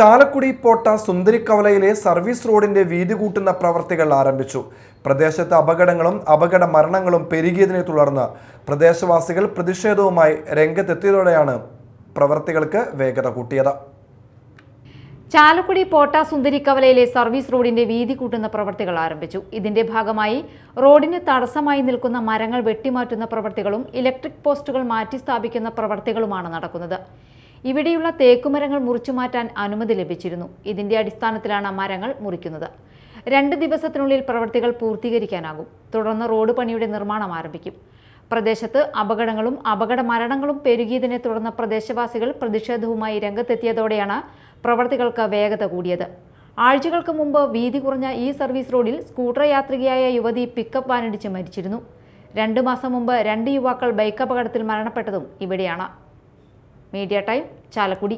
ചാലക്കുടി പോട്ട സുന്ദരിക്കവലയിലെ service റോഡിന്റെ വീതി കൂട്ടുന്ന പ്രവർത്തികൾ ആരംഭിച്ചു. പ്രദേശത്ത് അപകടങ്ങളും അപകട മരണങ്ങളും പെരുകിയതിനെ തുടർന്ന് പ്രദേശവാസികൾ പ്രതിഷേധവുമായി രംഗത്തെത്തിയതോടെയാണ് പ്രവർത്തികൾക്ക് വേഗത കൂട്ടിയത്. ചാലക്കുടി പോട്ട സുന്ദരിക്കവലയിലെ സർവീസ് റോഡിന്റെ വീതി കൂട്ടുന്ന പ്രവർത്തികൾ ആരംഭിച്ചു. ഇതിന്റെ ഭാഗമായി റോഡിന് തടസ്സമായി നിൽക്കുന്ന മരങ്ങൾ വെട്ടിമാറ്റുന്ന പ്രവർത്തികളും ഇലക്ട്രിക് പോസ്റ്റുകൾ മാറ്റി സ്ഥാപിക്കുന്ന പ്രവർത്തികളുമാണ് നടക്കുന്നത്. ഇവിടെയുള്ള തേക്കുമരങ്ങൾ മുറിച്ചു മാറ്റാൻ അനുമതി ലഭിച്ചിരുന്നു. ഇതിന്റെ അടിസ്ഥാനത്തിലാണ് മരങ്ങൾ മുറിക്കുന്നത്. രണ്ട് ദിവസത്തിനുള്ളിൽ പ്രവൃത്തികൾ പൂർത്തീകരിക്കാനാകും. തുടർന്ന് റോഡ് പണിയുടെ നിർമ്മാണം ആരംഭിക്കും. പ്രദേശത്ത് അപകടങ്ങളും അപകട മരണങ്ങളും പെരുകിയതിനെ തുടർന്ന് പ്രദേശവാസികൾ പ്രതിഷേധവുമായി രംഗത്തെത്തിയതോടെയാണ് പ്രവർത്തികൾക്ക് വേഗത കൂടിയത്. ആഴ്ചകൾക്ക് മുമ്പ് വീതി കുറഞ്ഞ ഈ സർവീസ് റോഡിൽ സ്കൂട്ടർ യാത്രികയായ യുവതി പിക്കപ്പ് വാനിടിച്ച് മരിച്ചിരുന്നു. രണ്ട് മാസം മുമ്പ് രണ്ട് യുവാക്കൾ ബൈക്ക് അപകടത്തിൽ മരണപ്പെട്ടതും ഇവിടെയാണ്. Media time Chalakudy